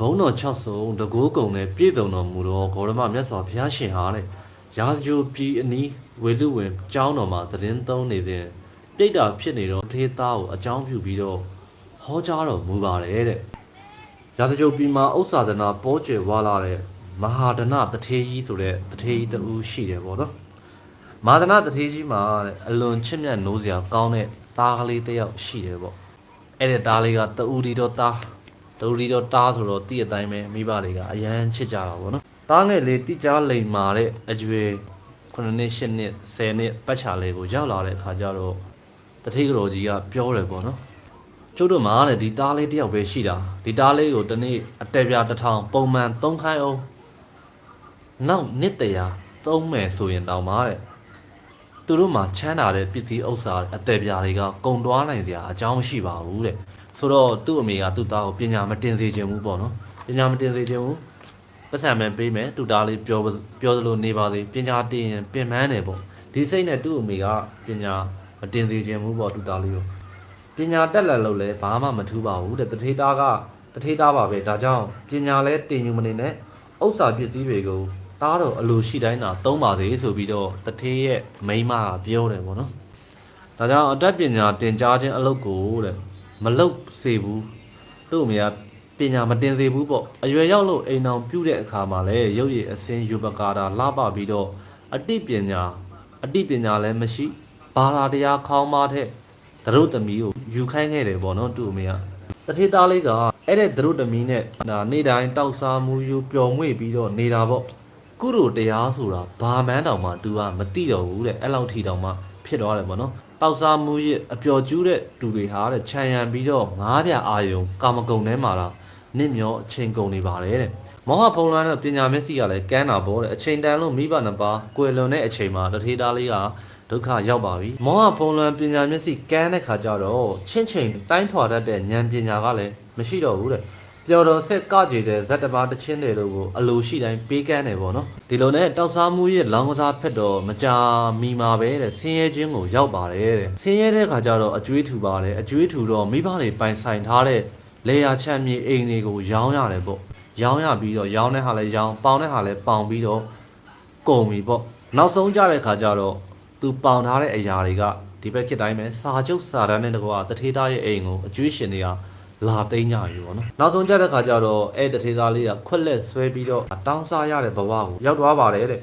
ဘုံတော်6ဆုံတကိုးကုံနဲ့ပြည့်စုံတော်မူသောဂေါရမမြတ်စွာဘုရားရှင်ဟာတဲ့ရာဇဂိုပြည်အနီးဝေလူဝင်ကျောင်းတော်မှာသတင်းသုံးနေစဉ်ပြိတ္တာဖြစ်နေတော့ထေသားကိုအကြောင်းပြုပြီးတော့ဟောကြားတော်မူပါတယ်တဲ့ရာဇဂိုပြည်မှာဥစ္စာဒနာပေါ်ကျယ်ဝါလာတဲ့မဟာဒနာတထေကြီးဆိုတဲ့တထေကြီးတူရှိတယ်ပေါ့နော်မဟာဒနာတထေကြီးမှာတဲ့အလွန်ချစ်မြတ်နိုးစရာကောင်းတဲ့သားကလေးတစ်ယောက်ရှိတယ်ပေါ့အဲ့ဒီသားလေးကတူဒီတော့သား တူဒီတော့တားဆိုတော့တည့်အတိုင်းပဲမိဘတွေကအရန်ချစ်ကြတာပေါ့နော်တားငယ်လေးတိကျလိမ်မာတဲ့အကျွေ9နှစ်10နှစ်10နှစ်ပတ်ချာလေးကိုရောက်လာတဲ့အခါကျတော့တတိကတော်ကြီးကပြောတယ်ပေါ့နော်ကျုပ်တို့မှာတဲ့ဒီတားလေးတယောက်ပဲရှိတာဒီတားလေးကိုတနေ့အတက်ပြတစ်ထောင်ပုံမှန်3ခိုင်းအောင်နောက်နှစ်တရာသုံးမယ်ဆိုရင်တောင်မှတဲ့သူတို့မှာချမ်းသာတဲ့ပစ္စည်းဥစ္စာအသက်ပြားတွေကကုံတွားနိုင်စရာအကြောင်းမရှိပါဘူးတဲ့ ဆိုတော့သူ့အမေကသူ့သားကိုပညာမတင်စေချင်ဘူးပေါ့နော်ပညာမတင်စေချင်ဘူးပတ်စံမဲ့ပေးမယ်သူ့သားလေးပြောပြောသလိုနေပါစေပညာတင်ရင်ပင်ပန်းတယ်ပေါ့ဒီစိတ်နဲ့သူ့အမေကပညာမတင်စေချင်ဘူးပေါ့သူ့သားလေးကိုပညာတက်လာလို့လည်းဘာမှမထူးပါဘူးတဲ့တထေသားကတထေသားပါပဲဒါကြောင့်ပညာလဲတင်ယူမနေနဲ့ဥစ္စာပစ္စည်းတွေကိုတားတော့အလိုရှိတိုင်းသာသုံးပါစေဆိုပြီးတော့တထေရဲ့မိန်းမကပြောတယ်ပေါ့နော်ဒါကြောင့်အတတ်ပညာတင်ကြားခြင်းအလုပ်ကိုတဲ့ မလုပ်စေဘူးတို့အမေကပညာမတင်စေဘူးပေါ့အရွယ်ရောက်လို့အိမ်အောင်ပြုတဲ့အခါမှာလည်းရုပ်ရည်အစင်းယူပကာတာလှပပြီးတော့အတိပညာအတိပညာလည်းမရှိဘာသာတရားခေါင်းမတဲ့သရုပ်သမီးကိုယူခိုင်းခဲ့တယ်ပေါ့နော်တို့အမေကတထေသားလေးကအဲ့တဲ့သရုပ်သမီးနဲ့ဒါနေ့တိုင်းတောက်စားမှုယူပျော်မွေ့ပြီးတော့နေတာပေါ့ကုလိုတရားဆိုတာဘာမှန်းတောင်မှ तू ကမသိတော့ဘူးတဲ့အဲ့လောက်ထိတောင်မှဖြစ်သွားတယ်ပေါ့နော် ပေါက်စားမှုရအပျော်ကျူးတဲ့တူတွေဟာတဲ့ခြံရံပြီးတော့ငားပြအာယုံကာမဂုဏ်ထဲမှာတော့နစ်မျောအချိန်ကုန်နေပါတယ်တဲ့မောဟဖုံးလွှမ်းတဲ့ပညာမျက်စိကလည်းကန်းတာပေါ့တဲ့အချိန်တန်လို့မိဘနှစ်ပါးကွယ်လွန်တဲ့အချိန်မှာတထေးသားလေးကဒုက္ခရောက်ပါပြီမောဟဖုံးလွှမ်းပညာမျက်စိကန်းတဲ့ခါကျတော့ချင်းချင်းတိုင်းထွာတတ်တဲ့ဉာဏ်ပညာကလည်းမရှိတော့ဘူးတဲ့ ပျော်တော်ဆက်ကကြည်တဲ့ဇက်တပါတချင်းတွေလို့ကိုအလိုရှိတိုင်းပေးကမ်းတယ်ပေါ့နော်ဒီလိုနဲ့တောက်စားမှုရဲ့လောင်းကစားဖက်တော့မကြာမီမာပဲတဲ့ဆင်းရဲခြင်းကိုရောက်ပါတယ်တဲ့ဆင်းရဲတဲ့ခါကျတော့အကျွေးထူပါတယ်အကျွေးထူတော့မိဘတွေပိုင်ဆိုင်ထားတဲ့လေယာချမ်းမြေအိမ်တွေကိုရောင်းရတယ်ပေါ့ရောင်းရပြီးတော့ရောင်းတဲ့ဟာလည်းရောင်းပေါင်တဲ့ဟာလည်းပေါင်ပြီးတော့ကုန်ပြီပေါ့နောက်ဆုံးကြတဲ့ခါကျတော့သူပေါင်ထားတဲ့အရာတွေကဒီဘက်ခေတ်တိုင်းပဲစာချုပ်စာတမ်းနဲ့တကွာတထေးသားရဲ့အိမ်ကိုအကျွေးရှင်တွေက လာသိမ်းကြပြီပေါ့နော်နောက်ဆုံးကြတဲ့ခါကျတော့အဲ့တထေသားလေးကခွက်လက်ဆွဲပြီးတော့တောင်းစားရတဲ့ဘဝကိုရောက်သွားပါတယ်တဲ့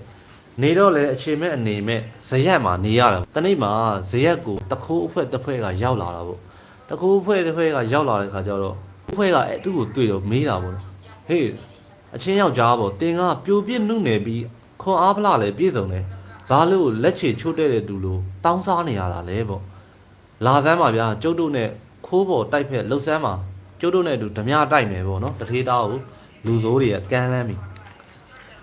နေတော့လေအချိန်မဲ့အနေမဲ့ဇရက်မှာနေရတယ်တနေ့မှာဇရက်ကိုတခိုးအဖွဲတစ်ဖွဲကရောက်လာတာပေါ့တခိုးအဖွဲတစ်ဖွဲကရောက်လာတဲ့ခါကျတော့အဖွဲကအဲ့သူ့ကိုတွေ့တော့မေးတာပေါ့နော်ဟေးအချင်းယောက်ျားပေါ့တင်ကပြိုပြစ်နှုတ်နေပြီးခွန်အားဖလားလည်းပြည့်စုံတယ်ဘာလို့လက်ချေချိုးတဲ့တဲ့သူလို့တောင်းစားနေရတာလဲပေါ့လာစမ်းပါဗျာကျုပ်တို့နဲ့ ခိုးပေါ်တိုက်ဖက်လှုပ်ဆမ်းပါကျုပ်တို့နဲ့အတူဓမြတိုက်မယ်ပေါ့နော်တထေးသားကိုလူဆိုးတွေကကမ်းလန်းပြီ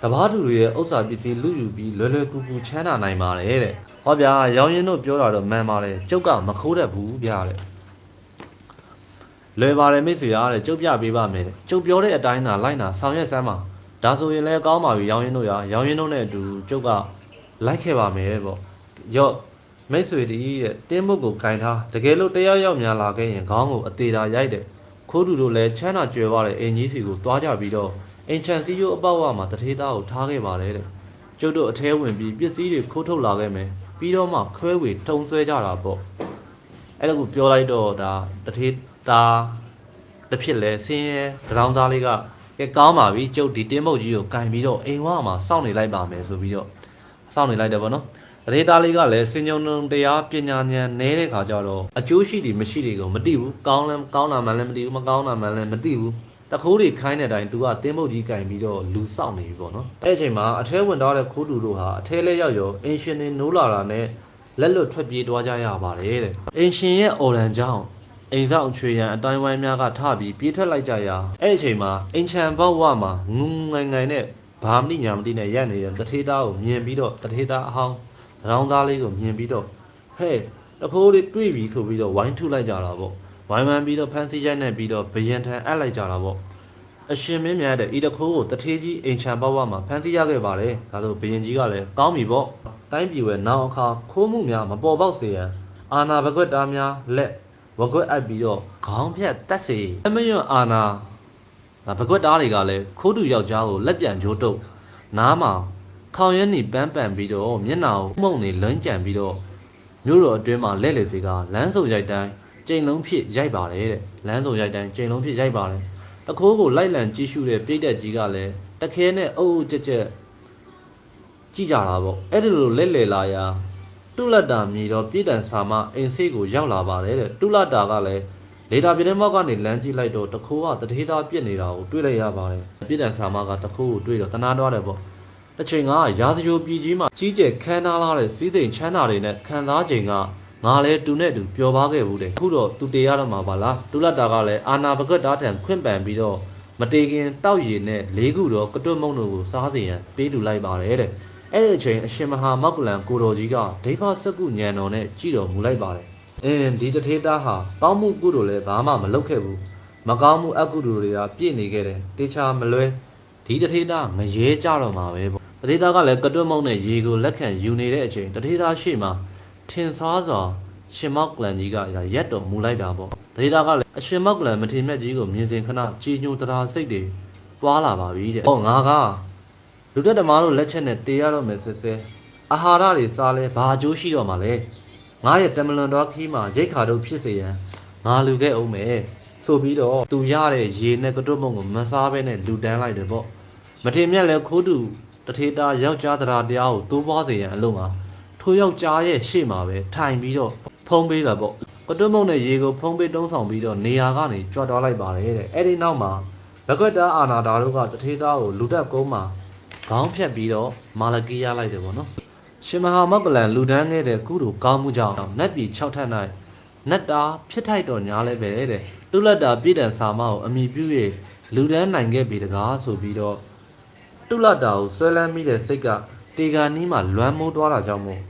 တပားသူတွေရဲ့ဥစ္စာပစ္စည်းလူယူပြီးလွယ်လွယ်ကူကူချမ်းသာနိုင်ပါတယ်တဲ့ဟောဗျာရောင်းရင်တို့ပြောတာတော့မှန်ပါတယ်ကျုပ်ကမခိုးတတ်ဘူးဗျာတဲ့လွယ်ပါတယ်မိတ်ဆွေရတဲ့ကျုပ်ပြပေးပါမယ်တဲ့ကျုပ်ပြောတဲ့အတိုင်းသာလိုက်နာဆောင်ရွက်စမ်းပါဒါဆိုရင်လည်းကောင်းပါပြီရောင်းရင်တို့ရရောင်းရင်တို့နဲ့အတူကျုပ်ကလိုက်ခဲ့ပါမယ်ပေါ့ရော့ မိတ်ဆွေတည်းတဲ့တင်းမုတ်ကိုကင်ထားတကယ်လို့တယောက်ယောက်များလာခဲ့ရင်ခေါင်းကိုအသေးတာရိုက်တယ်ခိုးတူတို့လည်းချမ်းသာကြွယ်ဝတဲ့အင်ကြီးစီကိုတွားကြပြီးတော့အင်ချန်စီယိုအပေါက်ဝမှာတထေးသားကိုထားခဲ့ပါတယ်တဲ့ကျုပ်တို့အထဲဝင်ပြီးပစ္စည်းတွေခိုးထုတ်လာခဲ့မယ်ပြီးတော့မှခွဲဝေထုံဆွဲကြတာပေါ့အဲ့ဒါကိုပြောလိုက်တော့ဒါတထေးသားတစ်ဖြစ်လဲဆင်းရဲတရောင်းသားလေးကကဲကောင်းပါပြီကျုပ်ဒီတင်းမုတ်ကြီးကိုကင်ပြီးတော့အိမ်ဝမှာစောင့်နေလိုက်ပါမယ်ဆိုပြီးတော့စောင့်နေလိုက်တယ်ပေါ့နော် ဒေတာလေးကလည်းစင်ကြုံတုံတရားပညာဉာဏ်နဲတဲ့ခါကျတော့အကျိုးရှိတယ်မရှိတယ်ကိုမသိဘူးကောင်းလည်းကောင်းတာမှလည်းမသိဘူးမကောင်းတာမှလည်းမသိဘူးတခိုးတွေခိုင်းတဲ့အတိုင်း तू ကတင်းမုတ်ကြီးကင်ပြီးတော့လူစောင့်နေပြီပေါ့နော်အဲ့အချိန်မှာအထဲဝင်သွားတဲ့ခိုးတူတို့ဟာအထဲလဲရောက်ရောအင်ရှင်တွေနိုးလာတာနဲ့လက်လွတ်ထွက်ပြေးသွားကြရပါတယ်တဲ့အင်ရှင်ရဲ့အော်ရန်ကြောင့်အိမ်ဆောင်ချွေရန်အတိုင်းဝိုင်းများကထပြီးပြေးထွက်လိုက်ကြရအဲ့အချိန်မှာအင်ချန်ဘောက်ဝမှာငုံငိုင်ငိုင်နဲ့ဘာမတိညာမတိနဲ့ရက်နေတဲ့တထေးသားကိုမြင်ပြီးတော့တထေးသားအဟောင်း။ရော င်းသားလေးကိုမြင်ပြီးတော့ဟဲ့တခိုးလေးတွေ့ပြီဆိုပြီးတော့ဝိုင်းထုလိုက်ကြတာပေါ့။ဝိုင်းမှန်ပြီးတော့ဖန်စီရိုက်နေပြီးတော့ဘယင်ထန်အပ်လိုက်ကြတာပေါ့။အရှင်မင်းမြတ်တဲ့ဤတခိုးကိုတထေးကြီးအိမ်ချံပေါက်ဝမှာဖန်စီရခဲ့ပါတယ်။ဒါဆိုဘယင်ကြီးကလည်းကောင်းပြီပေါ့။တိုင်းပြည်ဝဲနောက်အခါခိုးမှုများမပေါ်ပေါက်စေရန်အာနာဘကွက်သားများလက်ဝကွက်အပ်ပြီးတော့ခေါင်းဖြတ်တက်စေအမယွန်အာနာဒါပကွက်သားတွေကလည်းခိုးတူယောက်ျားကိုလက်ပြန်ကြိုးတုပ်နားမှာ ခေါင်ရင်းနေပန်းပန်ပြီးတော့မျက်နှာကိုမှုန့်နေလန်းကြံပြီးတော့မြို့တော်အတွင်းမှာလက်လေစီကလမ်းစုံရိုက်တိုင်းကြိမ်လုံးဖြစ်ရိုက်ပါတယ်တဲ့လမ်းစုံရိုက်တိုင်းကြိမ်လုံးဖြစ်ရိုက်ပါတယ်တခိုးကိုလိုက်လံကြည့်ရှုတဲ့ပြိတက်ကြီးကလည်းတခဲနဲ့အုပ်အုပ်ကြက်ကြက်ကြည့်ကြတာပေါ့အဲ့ဒီလိုလက်လေလာရာတုလတ်တာမြည်တော့ပြည်တန်ဆာမအိမ်စိတ်ကိုရောက်လာပါတယ်တဲ့တုလတ်တာကလည်းလေတာပြတဲ့မောက်ကနေလမ်းကြည့်လိုက်တော့တခိုးကတထေးသားပြစ်နေတာကိုတွေ့လိုက်ရပါတယ်ပြည်တန်ဆာမကတခိုးကိုတွေ့တော့သနာတော့တယ်ပေါ့ တစ်ချိန်ကရာဇဂိုပြည်ကြီးမှာကြီးကျယ်ခမ်းနားလာတဲ့စီးစိမ်ချမ်းသာတွေနဲ့ခံစားချိန်ကငါလဲတူနဲ့တူပျော်ပါခဲ့ဘူးတဲ့အခုတော့သူတေရတော့မှာပါလားတူလက်တာကလည်းအာနာပကတ်တားတန်ခွင့်ပန်ပြီးတော့မတေခင်တောက်ရည်နဲ့လေးခုတော့ကတွတ်မုံတို့ကိုစားစီရန်ပေးလူလိုက်ပါတယ်တဲ့အဲ့ဒီအချိန်အရှင်မဟာမောက်ကလန်ကိုတော်ကြီးကဒိဗစကုညံတော်နဲ့ကြည်တော်မူလိုက်ပါတယ်အင်းဒီတထေးသားဟာကောင်းမှုကုသိုလ်လည်းဘာမှမလုပ်ခဲ့ဘူးမကောင်းမှုအကုသိုလ်တွေကပြည့်နေခဲ့တယ်တေချာမလွဲ ဒီတထေးသားငရဲကြတော့မှာပဲပေါ့တထေးသားကလည်းကတွတ်မုံနဲ့ရေကိုလက်ခံယူနေတဲ့အချိန်တထေးသားရှေ့မှာထင်ရှားစွာရှင်မောက်ကလန်ကြီးကရက်တော်မူလိုက်တာပေါ့တထေးသားကလည်းအရှင်မောက်ကလန်မထေမြတ်ကြီးကိုမြင်စဉ်ခဏကြည်ညိုတရားစိတ်တွေပွားလာပါပြီတဲ့ဟောငါကလူတက်ဓမ္မတို့လက်ချက်နဲ့တေးရတော့မယ်ဆဲဆဲအာဟာရတွေစားလဲဘာအကျိုးရှိတော့မှာလဲငါရဲ့တမလွန်တော်ခီးမှာရိတ်ခါတို့ဖြစ်စေရန်ငါလူခဲ့အောင်မယ်ဆိုပြီးတော့သူရတဲ့ရေနဲ့ကတွတ်မုံကိုမစားဘဲနဲ့လူတန်းလိုက်တယ်ပေါ့ မထေမြတ်လည်းခိုးတူတထေတာယောက်ျားတရားတရားကိုတိုးပွားစေရန်အလုံးမှာထိုယောက်ျားရဲ့ရှေ့မှာပဲထိုင်ပြီးတော့ဖုံးပေးတာပေါ့ကတွတ်မုံနဲ့ရေကိုဖုံးပေးတုံးဆောင်ပြီးတော့နေရာကနေကြွတ်သွားလိုက်ပါတယ်တဲ့အဲ့ဒီနောက်မှာလက်ကွက်သားအာနာတာတို့ကတထေတာကိုလူတက်ကုန်းမှာခေါင်းဖြတ်ပြီးတော့မာလကီရလိုက်တယ်ပေါ့နော်ရှင်မဟာမောက္ကလန်လူဒန်းခဲ့တဲ့ကုသိုလ်ကောင်းမှုကြောင့်နတ်ပြည်6ထပ်၌နတ်တာဖြစ်ထိုက်တော်ညာလဲပဲတဲ့လူလက်တာပြည်တန်စာမကိုအမိပြု၍လူဒန်းနိုင်ခဲ့ပြီတကားဆိုပြီးတော့ တုလတာကိုဆွဲလန်းမိတဲ့စိတ်ကတေဂာနီးမှာလွမ်းမိုးသွားတာကြောင့်မို့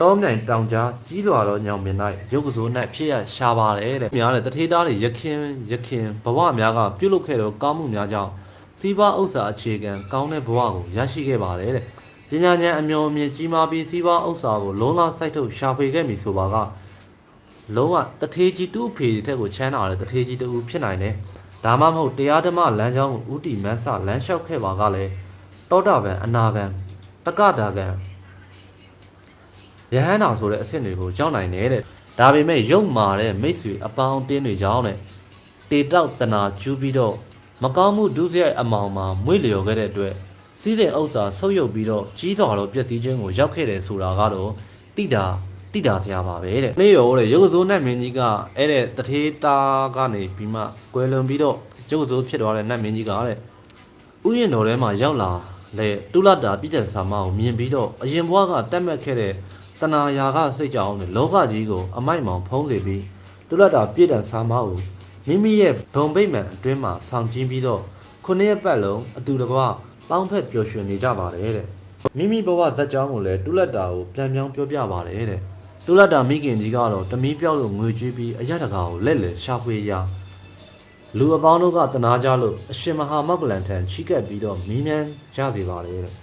တောမြိုင်တောင်ကြားကြီးစွာသောညောင်ပင်၌ရုပ်ကစိုး၌ဖြစ်ရရှားပါတယ်တဲ့။များတဲ့တထေးသားတွေရခင်ရခင်ဘဝများကပြုတ်လုခဲ့သောကောင်းမှုများကြောင့်စီးပွားဥစ္စာအခြေခံကောင်းတဲ့ဘဝကိုရရှိခဲ့ပါတယ်တဲ့။ပညာဉာဏ်အမျှော်အမြင်ကြီးမားပြီးစီးပွားဥစ္စာကိုလုံးလစိုက်ထုတ်ရှာဖွေခဲ့ပြီဆိုပါကလုံးဝတထေးကြီးတူအဖေတဲ့ကိုချမ်းသာတဲ့တထေးကြီးတူဖြစ်နိုင်တယ်။ ဒါမှမဟုတ်တရားဓမ္မလမ်းကြောင်းကိုဥတီမန်းစလမ်းလျှောက်ခဲ့ပါကလည်းတောတာပံအနာကံတက္ကတာကံယဟန္တာဆိုတဲ့အဆင့်တွေကိုကြောက်နိုင်တယ်တဲ့ဒါပေမဲ့ရုပ်မာတဲ့မိတ်ဆွေအပေါင်းအတင်းတွေကြောင့်တဲ့တေတောက်တနာကျူးပြီးတော့မကောင်းမှုဒုစရိုက်အမောင်မှာမွေ့လျော်ခဲ့တဲ့အတွက်စီးတဲ့ဥစ္စာဆုပ်ယုပ်ပြီးတော့ကြီးစွာသောပျက်စီးခြင်းကိုရောက်ခဲ့တယ်ဆိုတာကတော့တိတာ တိတာစရာပါပဲတဲ့နေ့ရောတဲ့ရုပ်စိုးနဲ့မင်းကြီးကအဲ့တဲ့တထေးတာကနေပြီးမှကွယ်လွန်ပြီးတော့ရုပ်စိုးဖြစ်သွားတဲ့နတ်မင်းကြီးကတဲ့ဥယျာဉ်တော်ထဲမှာရောက်လာလေတုလတာပြည်ကျန်ဆာမကိုမြင်ပြီးတော့အရင်ဘဝကတက်မှတ်ခဲ့တဲ့တဏှာရာကစိတ်ကြောင့်နဲ့လောကကြီးကိုအမိုက်မောင်ဖုံးစေပြီးတုလတာပြည်တန်ဆာမကိုမိမိရဲ့ဘုံဗိမ့်မှန်အတွင်းမှာဆောင်ကျင်းပြီးတော့ခုနှစ်ရက်ပတ်လုံးအတူတကွပေါင်းဖက်ပျော်ရွှင်နေကြပါတယ်တဲ့မိမိဘဝဇက်ကြောင်းကိုလည်းတုလတာကိုပြန်ပြောင်းပြောပြပါတယ်တဲ့ တူလတ်တာမိခင်ကြီးကတော့တမီးပြောက်လို့ငွေကျွေးပြီးအရတကာကိုလက်လက်ရှာဖွေရာလူအပေါင်းတို့ကတနာကြလို့အရှင်မဟာမောက်ကလန်ထံချီးကပ်ပြီးတော့မင်းမြန်ကြစေပါလေတဲ့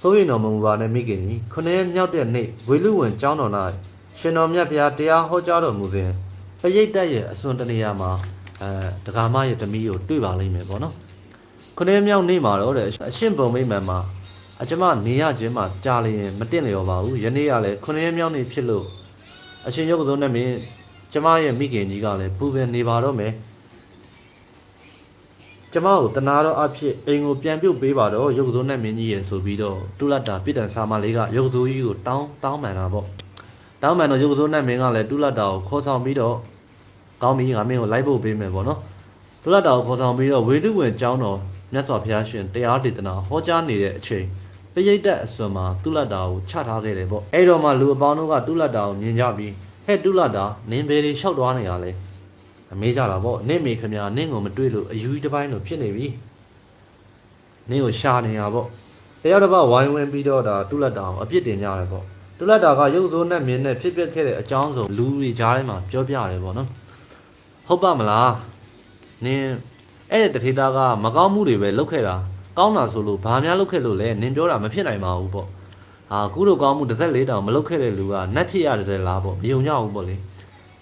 စိုးရင်တော်မမူပါနဲ့မိခင်ကြီးခொနည်းမြောက်တဲ့နေ့ဝေလူဝင်ကျောင်းတော်၌ရှင်တော်မြတ်ဘုရားတရားဟောကြားတော်မူစဉ်ပရိတ်တက်ရဲ့အစွန်တနေရာမှာအဲဒကာမရဲ့တမီးကိုတွေ့ပါလိမ့်မယ်ပေါ့နော်ခொနည်းမြောက်နေ့မှာတော့တဲ့အရှင်ပုံမိမ့်မှန်မှာ အကျမနေရခြင်းမှာကြာလျင်မတင်လျော်ပါဘူးယနေ့ကလည်းခொနည်းမြောက်နေ့ဖြစ်လို့အရှင်ရုပ်ကစုံနဲ့မင်းကျမရဲ့မိခင်ကြီးကလည်းပူပင်နေပါတော့မယ်ကျမကိုတနာတော့အဖြစ်အိမ်ကိုပြန်ပြုတ်ပေးပါတော့ရုပ်ကစုံနဲ့မင်းကြီးရဲ့ဆိုပြီးတော့တုလတ်တာပြည်တန်စာမလေးကရုပ်ကစုံကြီးကိုတောင်းတောင်းမှန်တာပေါ့တောင်းမှန်တော့ရုပ်ကစုံနဲ့မင်းကလည်းတုလတ်တာကိုခေါ်ဆောင်ပြီးတော့ကောင်းပြီငါမင်းကိုလိုက်ဖို့ပေးမယ်ပေါ့နော်တုလတ်တာကိုခေါ်ဆောင်ပြီးတော့ဝေတုဝင်ကျောင်းတော်မြတ်စွာဘုရားရှင်တရားဒေသနာဟောကြားနေတဲ့အချိန် ပရိတ်တက်အစွန်မှာတုလတ်တာကိုချထားခဲ့တယ်ပေါ့အဲ့တော့မှလူအပေါင်းတို့ကတုလတ်တာကိုမြင်ကြပြီးဟဲ့တုလတ်တာနင်းဘယ်တွေလျှောက်သွားနေရလဲအမေးကြတာပေါ့နင့်မေခမနင့်ကိုမတွေ့လို့အယူကြီးတစ်ပိုင်းလို့ဖြစ်နေပြီနင့်ကိုရှာနေရပေါ့တယောက်တစ်ပတ်ဝိုင်းဝန်းပြီးတော့ဒါတုလတ်တာကိုအပြစ်တင်ကြတယ်ပေါ့တုလတ်တာကရုပ်စိုးနဲ့မြင်နဲ့ဖြစ်ပျက်ခဲ့တဲ့အကြောင်းစုံလူတွေကြားထဲမှာပြောပြတယ်ပေါ့နော်ဟုတ်ပါမလားနင်းအဲ့တဲ့တထေတာကမကောင်းမှုတွေပဲလုပ်ခဲ့တာ ကောင်းတာဆိုလို့ဘာများလုပ်ခဲ့လို့လဲနင်ပြောတာမဖြစ်နိုင်ပါဘူးပေါ့ဟာကုလိုကောင်းမှုတစ်ဆက်လေးတောင်မလုပ်ခဲ့တဲ့လူကနတ်ဖြစ်ရတယ်လားပေါ့မယုံကြဘူးပေါ့လေ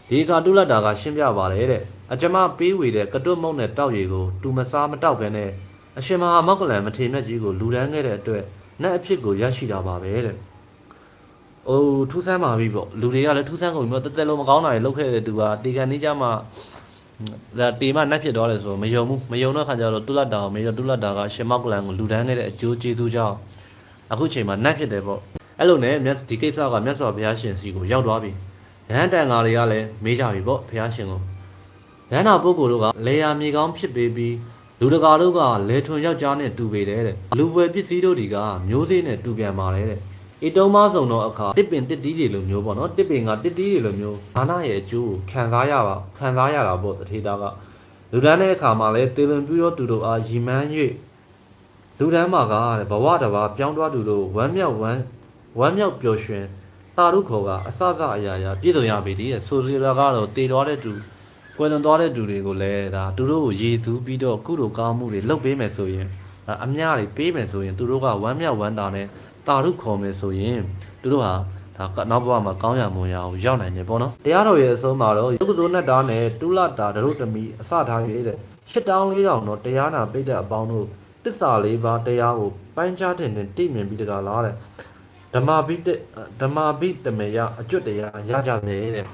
ဒီကတုလတ်တာကရှင်းပြပါတယ်တဲ့အကျမပေးဝေတဲ့ကတွတ်မုံနဲ့တောက်ရည်ကိုတူမစားမတောက်ဘဲနဲ့အရှင်မဟာမောက္ကလန်မထေမြတ်ကြီးကိုလူဒန်းခဲ့တဲ့အတွက်နတ်အဖြစ်ကိုရရှိတာပါပဲတဲ့။အိုးထူးဆန်းပါပြီပေါ့လူတွေကလည်းထူးဆန်းကုန်ပြီပေါ့တက်တက်လုံးမကောင်းတာတွေလုပ်ခဲ့တဲ့သူကတေကန်နေကြမှာ ဒါတေမနတ်ဖြစ်သွားတယ်ဆိုမယုံဘူးမယုံတော့ခါကျတော့တုလတ်တာကိုမေးတော့တုလတ်တာကရှင်မောက္ကလန်ကိုလူဒန်းခဲ့တဲ့အကျိုးကျေးဇူးကြောင့်အခုချိန်မှာနတ်ဖြစ်တယ်ပေါ့အဲ့လိုနဲ့မြတ်ဒီကိစ္စကမြတ်စွာဘုရားရှင်စီကိုရောက်သွားပြီရဟန်းတန်ဃာတွေကလည်းမေးကြပြီပေါ့ဘုရားရှင်ကိုရဟန္တာပုဂ္ဂိုလ်တို့ကလေယာမြေကောင်းဖြစ်ပေပြီးလူတကာတို့ကလေထွန်ယောက်ျားနဲ့တူပေတယ်တဲ့လူပွဲပစ္စည်းတို့တွေကမျိုးစေ့နဲ့တူပြန်ပါတယ်တဲ့ ဤတုံးမဆုံတော့အခါတစ်ပင်တစ်တီးတွေလိုမျိုးပေါ့နော်တစ်ပင်ကတစ်တီးတွေလိုမျိုးဘာနာရဲ့အကျိုးကိုခံစားရပါခံစားရတာပေါ့တထေတာကလူဒန်းတဲ့အခါမှာလဲတေလွန်ပြီးတော့သူတို့အားရီမန်း၍လူဒန်းမှာကတဲ့ဘဝတစ်ပါးပြောင်းသွားသူတို့ဝမ်းမြောက်ဝမ်းဝမ်းမြောက်ပျော်ရွှင်တာရုခေါ်ကအစစအရာရာပြည့်စုံရပြီတည်းဆိုစီရာကတော့တည်တော်တဲ့သူကွယ်လွန်သွားတဲ့သူတွေကိုလည်းဒါသူတို့ကိုရည်သူပြီးတော့ကုသိုလ်ကောင်းမှုတွေလုပ်ပေးမယ်ဆိုရင်ဒါအများတွေပေးမယ်ဆိုရင်သူတို့ကဝမ်းမြောက်ဝမ်းသာနဲ့ တာရုခေါ်မယ်ဆိုရင်သူတို့ဟာဒါကနောက်ဘဝမှာကောင်းရမွန်ရအောင်ရောက်နိုင်တယ်ပေါ့နော်တရားတော်ရဲ့အဆုံးမှာတော့ယုတ်ကစိုးနဲ့တားနဲ့တုလတာဒရုတမီအစထားရတဲ့ရှစ်တောင်းလေးတောင်တော့တရားနာပိတ်တဲ့အပေါင်းတို့တစ္ဆာလေးပါးတရားကိုပိုင်းခြားတဲ့နဲ့တိမြင်ပြီးတကလားတဲ့ဓမ္မပိတဓမ္မပိတမေယအကျွတ်တရားရကြတယ်တဲ့